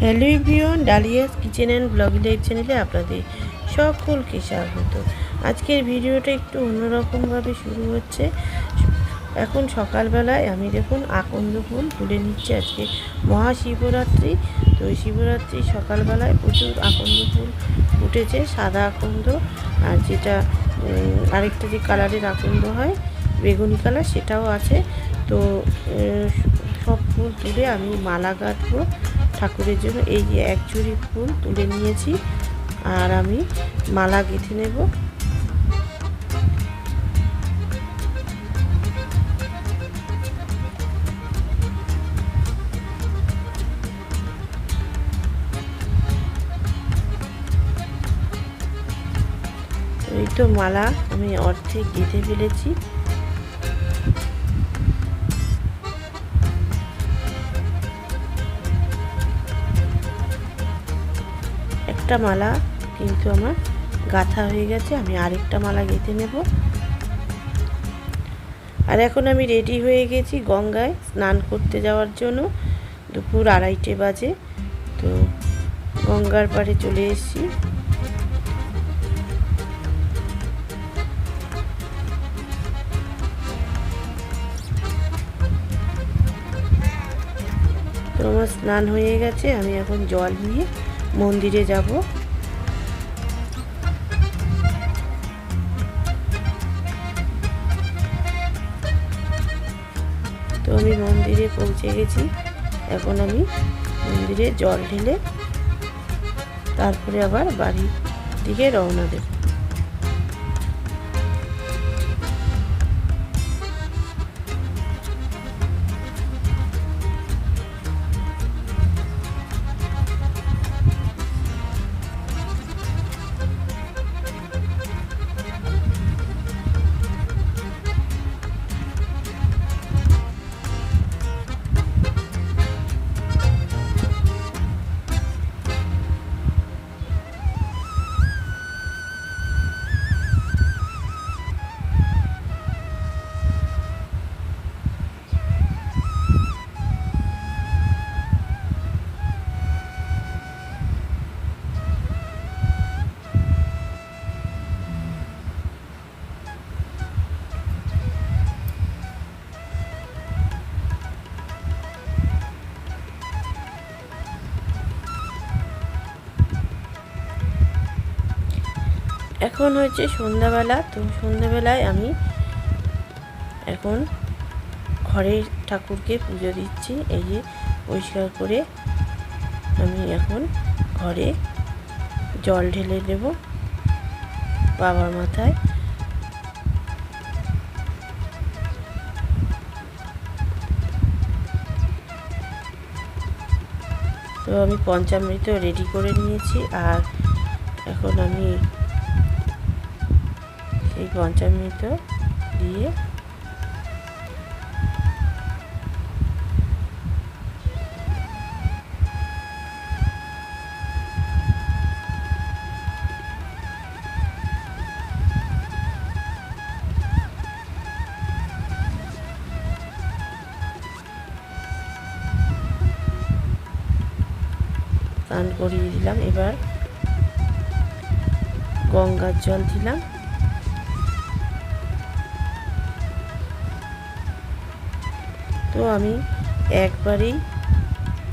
Hello everyone Dalia's kitchen and blog চ্যানেলে আপনাদের সকলকে স্বাগত। আজকের ভিডিওটা একটু অন্যরকমভাবে শুরু হচ্ছে। এখন সকালবেলায় আমি দেখুন আকন্দ ফুল তুলে নিচ্ছি আজকে মহাশিবরাত্রি। তো শিবরাত্রি সকালবেলায় প্রচুর আকন্দ ফুল ফুটেছে, সাদা আকন্দ। আর যেটা আরেকটা যে কালারের আকন্দ হয়, বেগুনি কালার, সেটাও আছে। তো সব ফুল তুলে আমি মালা গাঁথবো। ঠাকুরের জন্য এই যে এক ঝুড়ি ফুল তুলে নিয়েছি। আর আমি মালা গেঁথে নেব। এই তো মালা আমি অর্ধেক গেঁথে ফেলেছি। একটা মালা, কিন্তু আমার গাঁথা হয়ে গেছে, আমি আরেকটা মালা গেঁথে নেব। আর এখন আমি রেডি হয়ে গেছি গঙ্গায় স্নান করতে যাওয়ার জন্য। দুপুর আড়াইটে বাজে, তো গঙ্গার পাড়ে চলে এসেছি। তো আমার স্নান হয়ে গেছে, আমি এখন জল নিয়ে মন্দিরে যাব। তো আমি মন্দিরে পৌঁছে গেছি। এখন আমি মন্দিরে জল ঢেলে তারপরে আবার বাড়ির দিকে রওনা দেব। এখন হচ্ছে সন্ধ্যাবেলা, তো সন্ধ্যাবেলায় আমি এখন ঘরের ঠাকুরকে পুজো দিচ্ছি। এই যে পরিষ্কার করে আমি এখন ঘরে জল ঢেলে দেব বাবার মাথায়। তো আমি পঞ্চামৃত রেডি করে নিয়েছি আর এখন আমি সেই পঞ্চামৃত দিয়ে করিয়ে দিলাম। এবার গঙ্গার জল দিলাম। তো আমি একবারেই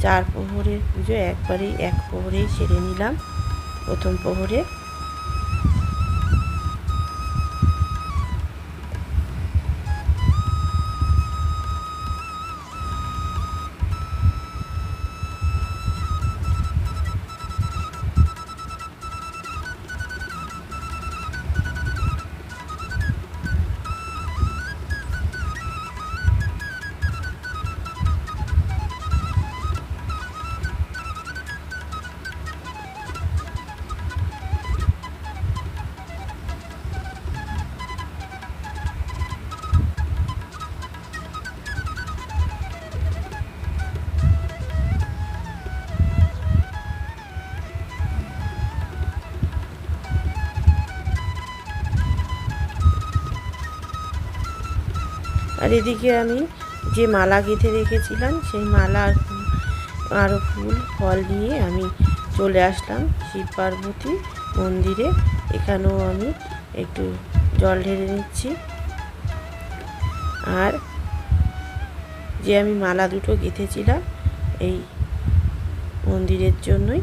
চার প্রহরের পুজো, একবারেই এক প্রহরেই সেরে নিলাম। প্রথম প্রহরে আর এদিকে আমি যে মালা গেঁথে রেখেছিলাম, সেই মালা আর আরও ফুল, ফল নিয়ে আমি চলে আসলাম শিব পার্বতী মন্দিরে। এখানেও আমি একটু জল ঢেলে নিচ্ছি। আর যে আমি মালা দুটো গেঁথেছিলাম, এই মন্দিরের জন্যই